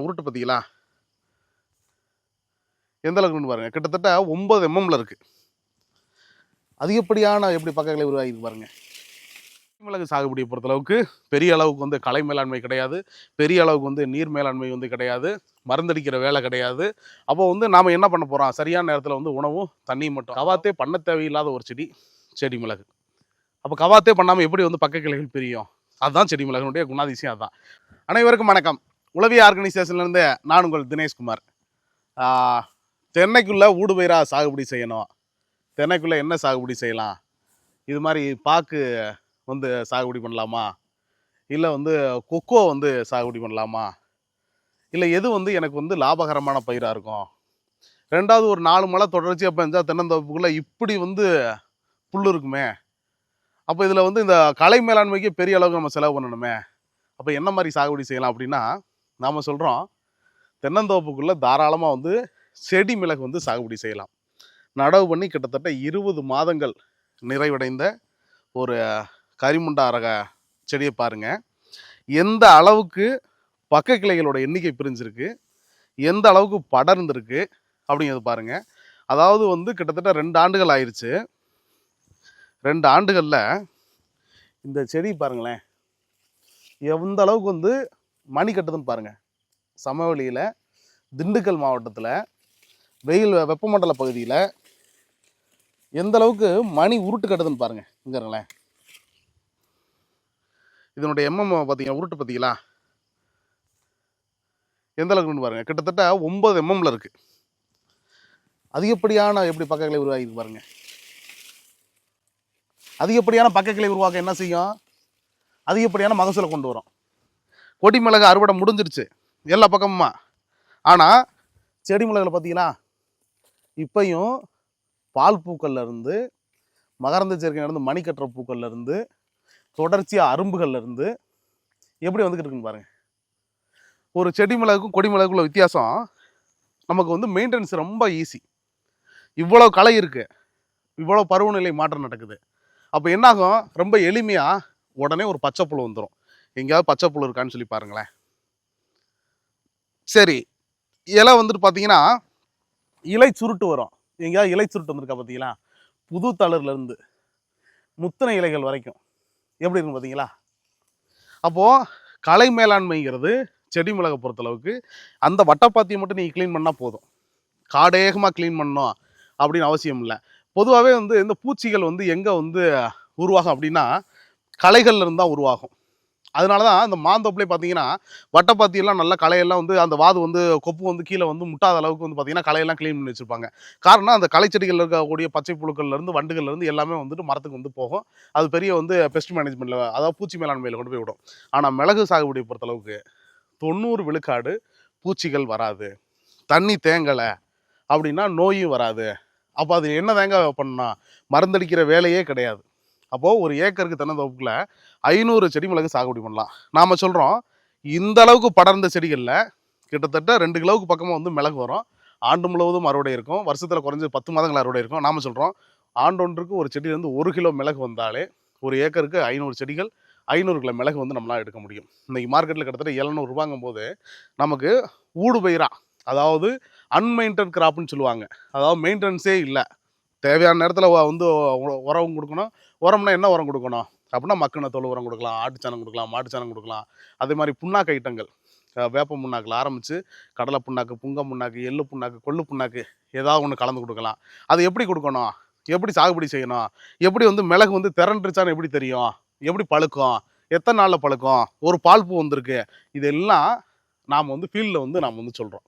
உருட்டு பார்த்தீங்களா எந்த அளவுக்குன்னு பாருங்க. கிட்டத்தட்ட ஒன்பது எம்எம்ல இருக்கு. அதிகப்படியான எப்படி பக்கங்களை உருவாகி பாருங்க. மிளகு சாகுபடியை பொறுத்தளவுக்கு பெரிய அளவுக்கு வந்து கலை மேலாண்மை கிடையாது. பெரிய அளவுக்கு வந்து நீர் மேலாண்மை வந்து கிடையாது. மருந்தடிக்கிற வேலை கிடையாது. அப்போ வந்து நாம் என்ன பண்ண போகிறோம் சரியான நேரத்தில் வந்து உணவும் தண்ணியும் மட்டும். கவாத்தே பண்ண தேவையில்லாத ஒரு செடி செடி மிளகு. அப்போ கவாத்தே பண்ணாமல் எப்படி வந்து பக்க கிளைகள் பிரியும்? அதுதான் செடி மிளகுனுடைய குணாதிசயம் அதுதான். அனைவருக்கும் வணக்கம். உளவிய ஆர்கனைசேஷன்லேருந்து நான் உங்கள் தினேஷ்குமார். தென்னைக்குள்ளே ஊடுபயிராக சாகுபடி செய்யணும். தென்னைக்குள்ளே என்ன சாகுபடி செய்யலாம்? இது மாதிரி பாக்கு வந்து சாகுபடி பண்ணலாமா? இல்லை வந்து கொக்கோ வந்து சாகுபடி பண்ணலாமா? இல்லை எது வந்து எனக்கு வந்து லாபகரமான பயிராக இருக்கும்? ரெண்டாவது ஒரு நாலு மழை தொடர்ச்சியாக பெஞ்சால் தென்னந்தோப்புக்குள்ளே இப்படி வந்து புல் இருக்குமே. அப்போ இதில் வந்து இந்த கலை மேலாண்மைக்கு பெரிய அளவுக்கு நம்ம செலவு பண்ணணுமே. அப்போ என்ன மாதிரி சாகுபடி செய்யலாம் அப்படின்னா நாம் சொல்கிறோம் தென்னந்தோப்புக்குள்ளே தாராளமாக வந்து செடி மிளகு வந்து சாகுபடி செய்யலாம். நடவு பண்ணி கிட்டத்தட்ட இருபது மாதங்கள் நிறைவடைந்த ஒரு கரிமுண்டா ரக செடியை பாருங்க. எந்த அளவுக்கு பக்க கிளைகளோட எண்ணிக்கை பிரிஞ்சிருக்கு எந்த அளவுக்கு படர்ந்திருக்கு அப்படிங்கிறது பாருங்கள் அதாவது வந்து கிட்டத்தட்ட ரெண்டு ஆண்டுகள் ஆயிடுச்சு ரெண்டு ஆண்டுகளில் இந்த செடி பாருங்களேன் எந்த அளவுக்கு வந்து மணி கட்டுதுன்னு பாருங்கள் சமவெளியில் திண்டுக்கல் மாவட்டத்தில் வெயில் வெப்பமண்டல பகுதியில் எந்த அளவுக்கு மணி உருட்டு கட்டுதுன்னு பாருங்கள் இங்க இதனுடைய எம்எம் பார்த்தீங்கன்னா உருட்டு பார்த்தீங்களா எந்த அளவுக்குன்னு கிட்டத்தட்ட ஒன்பது எம்எம்ல இருக்குது அதிகப்படியான எப்படி பக்கங்களை உருவாகி பாருங்கள் அதிகப்படியான பக்கங்களை உருவாக்க என்ன செய்யும்? அதிகப்படியான மகசூலை கொண்டு வரும். கொடி மிளகு அறுவடை முடிஞ்சிருச்சு எல்லா பக்கமுமா. ஆனால் செடி மிளகில் பார்த்தீங்கன்னா இப்பையும் பால் பூக்கள்லேருந்து மகரந்த சேர்க்கையிலேருந்து நடந்து மணி கட்டுற தொடர்ச்சியாக அரும்புகள்லேருந்து எப்படி வந்துக்கிட்டு இருக்குன்னு பாருங்கள் ஒரு செடி மிளகுக்கும் கொடி மிளகுக்குள்ள வித்தியாசம் நமக்கு வந்து மெயின்டெனன்ஸ் ரொம்ப ஈஸி. இவ்வளோ களை இருக்கு இவ்வளோ பருவநிலை மாற்றம் நடக்குது. அப்போ என்னாகும் ரொம்ப எளிமையாக உடனே ஒரு பச்சை புழு வந்துடும் எங்கேயாவது பச்சை புழு இருக்கான்னு சொல்லி பாருங்களேன். சரி இலை வந்துட்டு பார்த்தீங்கன்னா இலை சுருட்டு வரும். எங்கேயாவது இலை சுருட்டு வந்திருக்கா பார்த்தீங்களா புது தளர்லேருந்து முத்தனை இலைகள் வரைக்கும். எப்படி இருக்கும் பார்த்தீங்களா அப்போது கலை மேலாண்மைங்கிறது செடி மிளகை பொறுத்தளவுக்கு அந்த வட்டப்பாத்தியை மட்டும் நீங்கள் க்ளீன் பண்ணால் போதும். காடேகமாக க்ளீன் பண்ணோம் அப்படின்னு அவசியம் இல்லை. பொதுவாகவே வந்து இந்த பூச்சிகள் வந்து எங்கே வந்து உருவாகும் அப்படின்னா களைகள்ல இருந்தால் தான் உருவாகும். அதனால தான் இந்த மாந்தோப்புலேயே பார்த்தீங்கன்னா வட்டப்பாத்தியெல்லாம் நல்லா களையெல்லாம் வந்து அந்த வாது வந்து கொப்பு வந்து கீழே வந்து முட்டாத அளவுக்கு வந்து பார்த்தீங்கன்னா களையெல்லாம் க்ளீன் பண்ணி வச்சுருப்பாங்க. காரணம் அந்த களைச்செடிகளில் இருக்கக்கூடிய பச்சை புழுக்கள்லேருந்து வண்டுகள்லேருந்து எல்லாமே வந்துட்டு மரத்துக்கு வந்து போகும். அது பெரிய வந்து பெஸ்ட் மேனேஜ்மெண்ட்டில் அதாவது பூச்சி மேலாண்மையில் கொண்டு போய் விடும். ஆனால் மிளகு சாகுபடியை பொறுத்தளவுக்கு தொண்ணூறு விழுக்காடு பூச்சிகள் வராது. தண்ணி தேங்கலை அப்படின்னா நோயும் வராது. அப்போ அது என்ன தேங்க பண்ணால் மருந்தடிக்கிற வேலையே கிடையாது. அப்போது ஒரு ஏக்கருக்கு தென்னந்தோப்புக்குள்ள ஐநூறு செடி மிளகு சாகுபடி பண்ணலாம். நாம் சொல்கிறோம் இந்த அளவுக்கு படர்ந்த செடிகளில் கிட்டத்தட்ட ரெண்டு கிலோவுக்கு பக்கமாக வந்து மிளகு வரும். ஆண்டு முழுவதும் அறுவடை இருக்கும். வருஷத்தில் குறைஞ்சி பத்து மாதங்கள் அறுவடை இருக்கும். நாம் சொல்கிறோம் ஆண்டொன்றுக்கு ஒரு செடியிலேருந்து ஒரு கிலோ மிளகு வந்தாலே ஒரு ஏக்கருக்கு ஐநூறு செடிகள் ஐநூறு கிலோ மிளகு வந்து நம்மளால் எடுக்க முடியும். இன்றைக்கி மார்க்கெட்டில் கிட்டத்தட்ட எழுநூறுபாங்கும் போது நமக்கு ஊடு பயிரா அதாவது அன்மெயின்டன் கிராப்னு சொல்லுவாங்க. அதாவது மெயின்டெனன்ஸே இல்லை. தேவையான நேரத்தில் வந்து உரம் கொடுக்கணும். உரம்னா என்ன உரம் கொடுக்கணும்? அப்படின்னா மக்கின தொழு உரம் கொடுக்கலாம் ஆட்டுச்சாணம் கொடுக்கலாம் மாட்டுச்சாணம் கொடுக்கலாம். அதே மாதிரி புண்ணாக்கு ஐட்டங்கள். வேப்ப புண்ணாக்கில் ஆரம்பித்து கடலை புண்ணாக்கு புங்க புண்ணாக்கு எள்ளு புண்ணாக்கு கொள்ளு புண்ணாக்கு ஏதாவது ஒன்று கலந்து கொடுக்கலாம். அது எப்படி கொடுக்கணும்? எப்படி சாகுபடி செய்யணும்? எப்படி வந்து மிளகு வந்து திரண்டுருச்சான்னு எப்படி தெரியும்? எப்படி பழுக்கும்? எத்தனை நாளில் பழுக்கும்? ஒரு பால் பூ வந்திருக்கு. இதெல்லாம் நாம் வந்து ஃபீல்டில் வந்து நாம் வந்து சொல்கிறோம்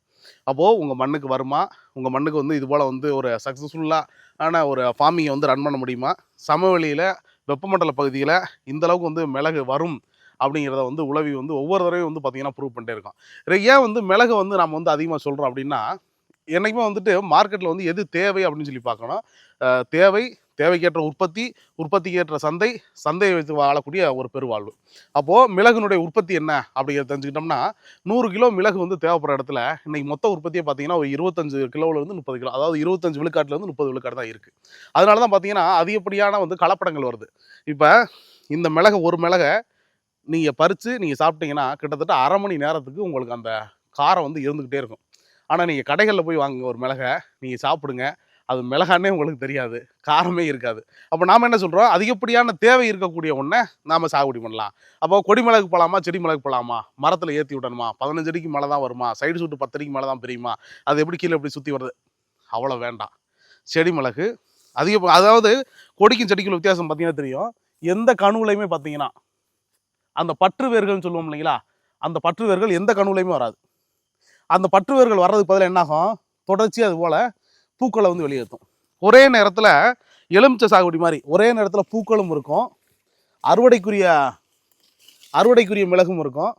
அப்போது உங்கள் மண்ணுக்கு வருமா? உங்கள் மண்ணுக்கு வந்து இது போல் வந்து ஒரு சக்ஸஸ்ஃபுல்லாக ஆன ஒரு ஃபார்மிங்கை வந்து ரன் பண்ண முடியுமா? சமவெளியில் வெப்பமண்டல பகுதியில் இந்தளவுக்கு வந்து மிளகு வரும் அப்படிங்கிறத வந்து உளவி வந்து ஒவ்வொரு தடவையும் வந்து பார்த்தீங்கன்னா ப்ரூவ் பண்ணிட்டே இருக்கோம். இது ஏன் வந்து மிளகு வந்து நம்ம வந்து அதிகமாக சொல்கிறோம் அப்படின்னா என்றைக்குமே வந்துட்டு மார்க்கெட்டில் வந்து எது தேவை அப்படின்னு சொல்லி பார்க்கணும். தேவை தேவைக்கேற்ற உற்பத்தி உற்பத்திக்கேற்ற சந்தை சந்தையை வைத்து வாழக்கூடிய ஒரு பெருவாழ்வு. அப்போது மிளகுனுடைய உற்பத்தி என்ன? அப்படிங்கிறத தெரிஞ்சுக்கிட்டோம்னா நூறு கிலோ மிளகு வந்து தேவைப்படுற இடத்துல இன்றைக்கி மொத்த உற்பத்தியை பார்த்தீங்கன்னா ஒரு இருபத்தஞ்சு கிலோவிலேருந்து முப்பது கிலோ அதாவது இருபத்தஞ்சு விழுக்காட்டிலேருந்து முப்பது விழுக்காடு தான் இருக்குது அதனால தான் பார்த்தீங்கன்னா அதிகப்படியான வந்து கலப்படங்கள் வருது. இப்போ இந்த மிளகை ஒரு மிளகை நீங்கள் பறித்து நீங்கள் சாப்பிட்டீங்கன்னா கிட்டத்தட்ட அரை மணி நேரத்துக்கு உங்களுக்கு அந்த காரம் வந்து இருந்துக்கிட்டே இருக்கும். ஆனால் நீங்கள் கடைகளில் போய் வாங்குங்க ஒரு மிளகை நீங்கள் சாப்பிடுங்க. அது மிளகானே உங்களுக்கு தெரியாது காரமே இருக்காது. அப்போ நாம் என்ன சொல்கிறோம் அதிகப்படியான தேவை இருக்கக்கூடிய ஒன்றை நாம் சாகுபடி பண்ணலாம். அப்போ கொடி மிளகு போகலாமா செடி மிளகு போகலாமா மரத்தில் ஏற்றி விடணுமா? பதினஞ்சு அடிக்கு மேலே தான் வருமா? சைடு சுட்டு பத்து அடிக்கு மேலே தான் பிரியுமா? அது எப்படி கீழே எப்படி சுற்றி வருது? அவ்வளோ வேண்டாம். செடி மிளகு அதிக அதாவது கொடிக்கும் செடிக்கும் வித்தியாசம் பார்த்தீங்கன்னா தெரியும். எந்த கணுவுலையுமே பார்த்தீங்கன்னா அந்த பற்று வேர்கள்னு சொல்லுவோம் இல்லைங்களா? அந்த பற்று வேர்கள் எந்த கணுவுலையுமே வராது. அந்த பற்று வேர்கள் வர்றதுக்கு பதிலாக என்னாகும் தொடர்ச்சி அது போல் பூக்களை வந்து வெளியேற்றும். ஒரே நேரத்தில் எலுமிச்சை சாகுபடி மாதிரி ஒரே நேரத்தில் பூக்களும் இருக்கும். அறுவடைக்குரிய அறுவடைக்குரிய மிளகும் இருக்கும்.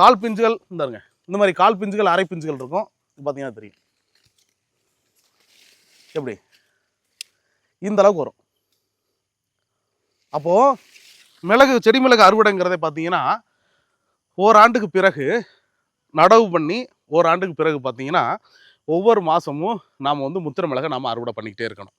கால் பிஞ்சுகள் இந்தாருங்க. இந்த மாதிரி கால் பிஞ்சுகள் அரை பிஞ்சுகள் இருக்கும். இது பார்த்தீங்கன்னா தெரியும். எப்படி? இந்த அளவுக்கு வரும். அப்போது மிளகு செடி மிளகு அறுவடைங்கிறத பார்த்தீங்கன்னா ஓராண்டுக்கு பிறகு நடவு பண்ணி ஓராண்டுக்கு பிறகு பார்த்தீங்கன்னா ஒவ்வொரு மாதமும் நாம் வந்து முத்திர மிளகை நாம் அறுவடை பண்ணிக்கிட்டே இருக்கணும்.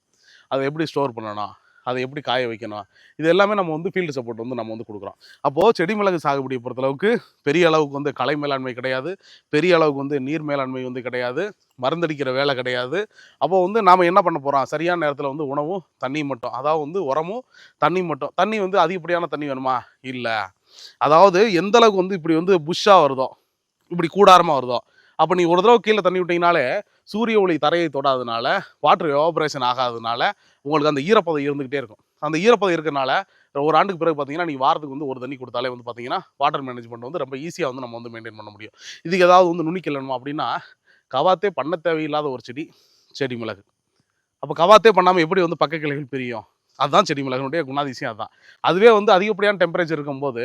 அதை எப்படி ஸ்டோர் பண்ணணும்? அதை எப்படி காய வைக்கணும்? இது எல்லாமே நம்ம வந்து ஃபீல்டு சப்போர்ட் வந்து நம்ம வந்து கொடுக்குறோம். அப்போது செடி மிளகு சாகுபடியை பொறுத்தளவுக்கு பெரிய அளவுக்கு வந்து கலை மேலாண்மை கிடையாது. பெரிய அளவுக்கு வந்து நீர் மேலாண்மை வந்து கிடையாது. மருந்தடிக்கிற வேலை கிடையாது. அப்போ வந்து நாம் என்ன பண்ண போகிறோம் சரியான நேரத்தில் வந்து உணவும் தண்ணி மட்டும். அதாவது வந்து உரமும் தண்ணி மட்டும். தண்ணி வந்து அதிகப்படியான தண்ணி வேணுமா? இல்லை. அதாவது எந்த அளவுக்கு வந்து இப்படி வந்து புஷ்ஷாக வருதோ இப்படி கூடாரமாக வருதோ அப்போ நீ ஒரு தடவை கீழே தண்ணி விட்டீங்கனாலே சூரிய ஒளி தரையை தொடாதனால வாட்டர் எவாபரேஷன் ஆகாதனால உங்களுக்கு அந்த ஈரப்பதம் இருந்துகிட்டே இருக்கும். அந்த ஈரப்பதம் இருக்கிறனால ஒரு ஆண்டுக்கு பிறகு பார்த்தீங்கன்னா நீ வாரத்துக்கு வந்து ஒரு தண்ணி கொடுத்தாலே வந்து பார்த்தீங்கன்னா வாட்டர் மேனேஜ்மெண்ட் வந்து ரொம்ப ஈஸியாக வந்து நம்ம வந்து மெயின்டைன் பண்ண முடியும். இதுக்கு ஏதாவது வந்து நுனிக்கலணுமா அப்படின்னா கவாத்தே பண்ண தேவையில்லாத ஒரு செடி செடி மிளகு. அப்போ கவாத்தே பண்ணாமல் எப்படி வந்து பக்க கிளைகள் பிரியும்? அதுதான் செடி மிளகனுடைய குணாதிசயம் அதுதான் அதுவே வந்து அதிகப்படியான டெம்பரேச்சர் இருக்கும்போது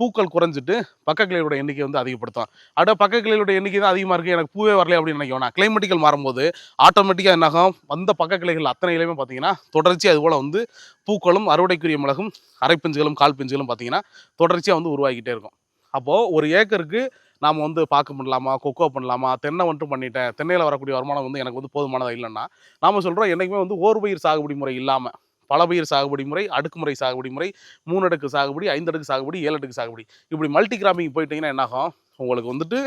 பூக்கள் குறைஞ்சிட்டு பக்க கிளையோட எண்ணிக்கை வந்து அதிகப்படுத்தும். அட பக்க கிளையோட எண்ணிக்கை தான் அதிகமாக இருக்குது எனக்கு பூவே வரல அப்படின்னு நினைக்கணும் கிளைமேட்டிக்கல் மாறும்போது ஆட்டோமேட்டிக்காக என்னாகும் வந்த பக்க கிளைகள் அத்தனையிலுமே பார்த்தீங்கன்னா தொடர்ச்சி அது போல் வந்து பூக்களும் அறுவடைக்குரிய மிளகும் அரைப்பிஞ்சுகளும் கால் பிஞ்சுகளும் பார்த்தீங்கன்னா தொடர்ச்சியாக வந்து உருவாகிக்கிட்டே இருக்கும். அப்போது ஒரு ஏக்கருக்கு நாம் வந்து பாக்கு பண்ணலாமா? கொக்கோ பண்ணலாமா? தென்னை வந்துட்டு பண்ணிட்டேன். தென்னையில் வரக்கூடிய வருமானம் வந்து எனக்கு வந்து போதுமானதாக இல்லைன்னா நாம் சொல்கிறோம் என்றைக்குமே வந்து ஓர்பயிர் சாகுபடி முறை இல்லாமல் பல பயிர் சாகுபடி முறை அடுக்குமுறை சாகுபடி முறை மூணு அடுக்கு சாகுபடி ஐந்து அடுக்கு சாகுபடி ஏழு அடுக்கு சாகுபடி. இப்படி மல்டி கிராமிங் போயிட்டீங்கன்னா என்னாகும்? உங்களுக்கு வந்துட்டு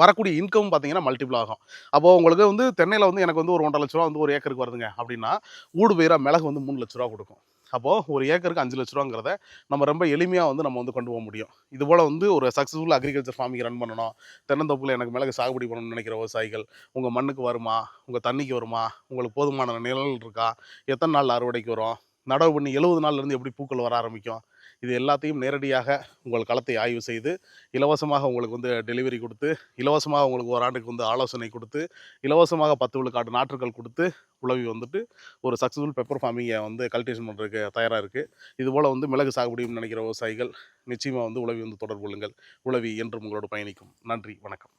வரக்கூடிய இன்கம் பார்த்தீங்கன்னா மல்டிபிள் ஆகும். அப்போது உங்களுக்கு வந்து தென்னையில் வந்து எனக்கு வந்து ஒரு ஒன்றரை லட்ச ரூபா வந்து ஒரு ஏக்கருக்கு வருதுங்க அப்படின்னா ஊடு பயிராக மிளகு வந்து மூணு லட்ச ரூபா கொடுக்கும். அப்போது ஒரு ஏக்கருக்கு அஞ்சு லட்ச ரூபாங்கிறத நம்ம ரொம்ப எளிமையாக வந்து நம்ம வந்து கொண்டு போக முடியும். இது போல் வந்து ஒரு சக்ஸஸ்ஃபுல் அக்ரிகல்ச்சர் ஃபார்மிங் ரன் பண்ணணும். தென்னந்தோப்பில் எனக்கு மிளகு சாகுபடி பண்ணணும்னு நினைக்கிற விவசாயிகள் உங்கள் மண்ணுக்கு வருமா? உங்கள் தண்ணிக்கு வருமா? உங்களுக்கு போதுமான நிழல் இருக்கா? எத்தனை நாள் அறுவடைக்கு வரும்? நடவு பண்ணி எழுபது நாள்லேருந்து எப்படி பூக்கள் வர ஆரம்பிக்கும்? இது எல்லாத்தையும் நேரடியாக உங்கள் களத்தை ஆய்வு செய்து இலவசமாக உங்களுக்கு வந்து டெலிவரி கொடுத்து இலவசமாக உங்களுக்கு ஓராண்டுக்கு வந்து ஆலோசனை கொடுத்து இலவசமாக பத்து விழுக்காடு நாற்றுகள் கொடுத்து உழவி வந்துட்டு ஒரு சக்ஸஸ்ஃபுல் பெப்பர் ஃபார்மிங்கை வந்து கல்டிவேஷன் பண்ணுறதுக்கு தயாராக இருக்குது இதுபோல் வந்து மிளகு சாகுபடியும் நினைக்கிற விவசாயிகள் நிச்சயமாக வந்து உழவி வந்து தொடர்பு கொள்ளுங்கள். உழவி என்றும் உங்களோட பயணிக்கும். நன்றி. வணக்கம்.